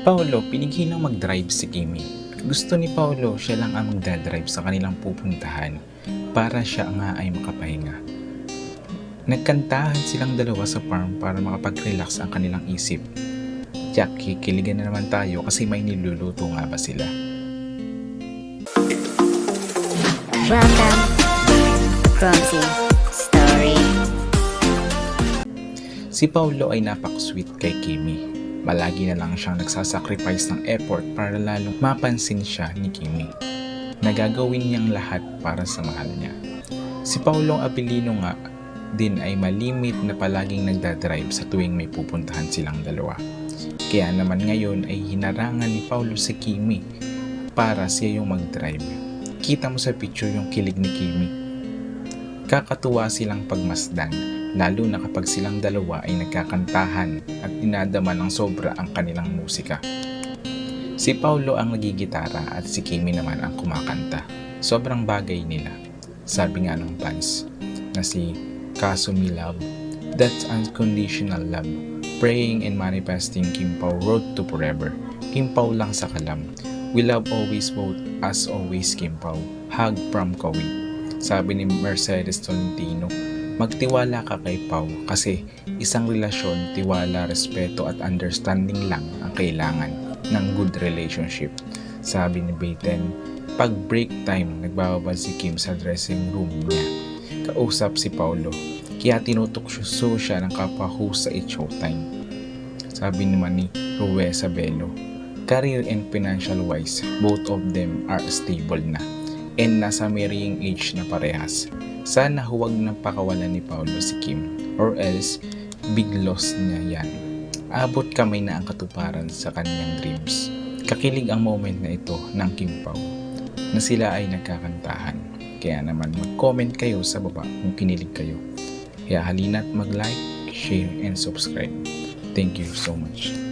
Paolo, pinighilang mag-drive si Kimi. Gusto ni Paolo siya lang ang magdadrive sa kanilang pupuntahan para siya nga ay makapahinga. Nagkantahan silang dalawa sa farm para makapag-relax ang kanilang isip. Jack, kikiligan na naman tayo kasi may niluluto nga ba sila. Welcome, Grumpy Story. Si Paulo ay napak-sweet kay Kimi. Malagi na lang siyang nagsasacrifice ng effort para lalong mapansin siya ni Kimi. Nagagawin niyang lahat para sa mahal niya. Si Paulong Abilino nga din ay malimit na palaging nagdadrive sa tuwing may pupuntahan silang dalawa. Kaya naman ngayon ay hinarangan ni Paulo si Kimi para siya yung mag-drive. Kita mo sa picture yung kilig ni Kimi. Kakatuwa silang pagmasdan lalo na kapag silang dalawa ay nagkakantahan at dinadama ng sobra ang kanilang musika. Si Paulo ang nagigitara at si Kimi naman ang kumakanta. Sobrang bagay nila. Sabi nga ng fans na si Kasumi Love, That's Unconditional Love, Praying and Manifesting Kim Pao Road to Forever. Kim Pao lang sa kalam. We love always both as always Kim Pao. Hug from Kawi. Sabi ni Mercedes Tolentino, magtiwala ka kay Pau kasi isang relasyon, tiwala, respeto at understanding lang ang kailangan ng good relationship. Sabi ni Bayten, pag break time, nagbababa si Kim sa dressing room niya. Kausap si Paulo, kaya tinutukso siya ng kapwa-host sa It's Showtime. Sabi naman ni Rue Sabelo, career and financial wise, both of them are stable na and nasa marrying age na parehas. Sana huwag nang pakawalan ni Paulo si Kim or else big loss niya yan. Abot kamay na ang katuparan sa kanyang dreams. Kakilig ang moment na ito ng Kim Pao na sila ay nagkakantahan. Kaya naman mag-comment kayo sa baba kung kinilig kayo. Kaya halina't mag-like, share, and subscribe. Thank you so much.